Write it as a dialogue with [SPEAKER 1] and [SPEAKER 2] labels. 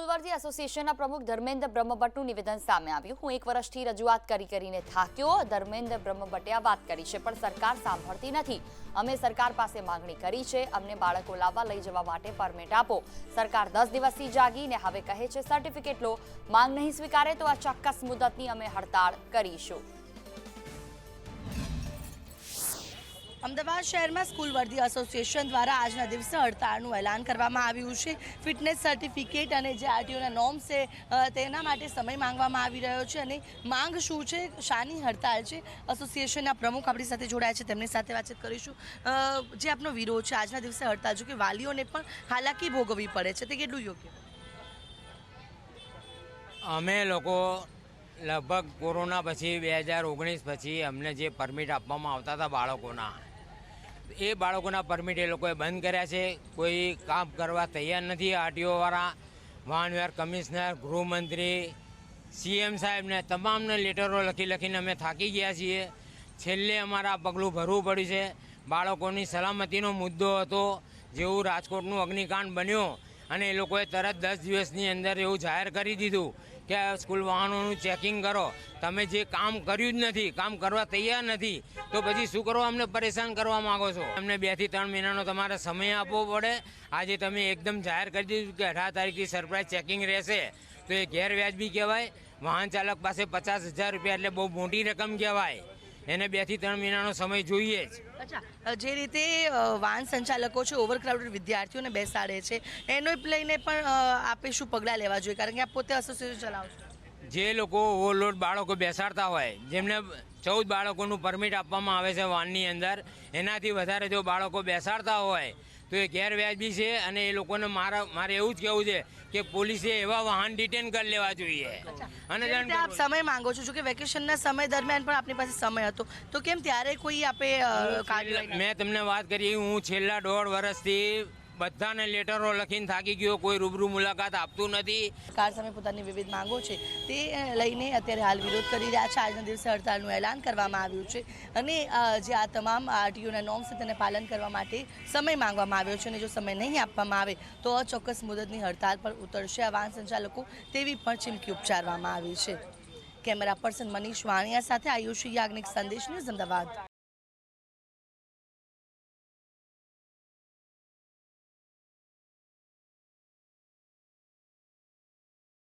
[SPEAKER 1] School એસોસિએશનના પ્રમુખ ધર્મેન્દ્ર બ્રહ્મભટ્ટનું નિવેદન સામે આવ્યું. હું એક વર્ષથી રજૂઆત કરી કરીને થાક્યો. ધર્મેન્દ્ર બ્રહ્મભટ્ટે આ વાત કરી છે, પણ સરકાર સાંભળતી નથી. અમે સરકાર પાસે માંગણી કરી છે, અમને બાળકો લાવવા લઈ જવા માટે પરમિટ આપો. સરકાર દસ દિવસથી જાગીને હવે કહે છે સર્ટિફિકેટ લો. માંગ નહીં સ્વીકારે તો આ ચોક્કસ મુદતની અમે હડતાળ કરીશું.
[SPEAKER 2] અમદાવાદ શહેરમાં સ્કૂલ વર્ધી એસોસિએશન દ્વારા આજના દિવસે હડતાળનું એલાન કરવામાં આવ્યું છે. ફિટનેસ સર્ટિફિકેટ અને જે આરટીઓના નોર્મ્સ છે તેના માટે સમય માંગવામાં આવી રહ્યો છે અને માંગ શું છે, શાની હડતાળ છે? એસોસિએશનના પ્રમુખ આપણી સાથે જોડાયા છે, તેમની સાથે વાતચીત કરીશું. જે આપનો વિરોધ છે, આજના દિવસે હડતાળ, જો કે વાલીઓને પણ હાલાકી ભોગવવી પડે છે, તે કેટલું યોગ્ય?
[SPEAKER 3] અમે લોકો લગભગ કોરોના પછી બે હજાર ઓગણીસ પછી અમને જે પરમિટ આપવામાં આવતા હતા બાળકોના એ બાળકોના પરમિટ એ લોકોએ બંધ કર્યા છે. કોઈ કામ કરવા તૈયાર નથી. આરટીઓવાળા વાહન વ્યવહાર કમિશનર, ગૃહમંત્રી, સીએમ સાહેબને તમામને લેટરો લખી લખીને અમે થાકી ગયા છીએ. છેલ્લે અમારા પગલું ભરવું પડ્યું છે. બાળકોની સલામતીનો મુદ્દો હતો જેવું રાજકોટનું અગ્નિકાંડ બન્યો અને એ લોકોએ તરત દસ દિવસની અંદર એવું જાહેર કરી દીધું કે સ્કૂલ વાહનોનું ચેકિંગ કરો. તમે જે કામ કર્યું જ નથી, કામ કરવા તૈયાર નથી, તો પછી શું કરો? અમને પરેશાન કરવા માગો છો. અમને બેથી ત્રણ મહિનાનો તમારે સમય આપવો પડે. આજે તમે એકદમ જાહેર કરી દીધું કે અઢાર તારીખથી સરપ્રાઇઝ ચેકિંગ રહેશે. તો એ ગેરવ્યાજબી કહેવાય. વાહન ચાલક પાસે પચાસ હજાર રૂપિયા એટલે બહુ મોટી રકમ કહેવાય. એને બેથી ત્રણ મહિનાનો સમય જોઈએ જ.
[SPEAKER 2] અચ્છા જે રીતે વાહન સંચાલકો છે ઓવરક્રાઉડેડ વિદ્યાર્થીઓને બેસાડે છે એનો લઈને પણ આપે શું પગલાં લેવા જોઈએ? કારણ કે આપ પોતે એસોસિએશન ચલાવો છો.
[SPEAKER 3] જે લોકો ઓવરલોડ બાળકો બેસાડતા હોય જેમને ચૌદ બાળકોનું પરમિટ આપવામાં આવે છે વાનની અંદર એનાથી વધારે જો બાળકો બેસાડતા હોય તો એ ગેરવ્યાજબી છે અને એ લોકોને મારા મારે એવું જ કહેવું છે કે પોલીસે એવા વાહન ડિટેન કરી લેવા જોઈએ. અને
[SPEAKER 2] આપ સમય માંગો છો? કે વેકેશનના સમય દરમિયાન પણ આપની પાસે સમય હતો. તો કેમ ત્યારે કોઈ આપે
[SPEAKER 3] મેં તમને વાત કરી હું છેલ્લા દોઢ વર્ષથી બધાને લેટરો લખીને થાકી ગયો, કોઈ રૂબરૂ મુલાકાત આપતું નથી.
[SPEAKER 2] સરકાર સામે પોતાની વિવિધ માંગો છે, તે લઈને અત્યારે હાલ વિરોધ કરી રહ્યા છે. આજના દિવસે હડતાળનું એલાન કરવામાં આવ્યું છે અને જે આ તમામ આરટીઓના નોર્મ્સ છે તેને પાલન કરવા માટે સમય માંગવામાં આવ્યો છે અને જો સમય નહીં આપવામાં આવે તો અચોક્કસ મુદતની હડતાલ પર ઉતરશે. આ વાહન સંચાલકો તેવી પણ ચીમકી ઉચ્ચારવામાં આવી છે. કેમેરા પર્સન મનીષ વાણિયા સાથે આયુષ યાજ્ઞિક સંદેશ ન્યૂઝ અમદાવાદ.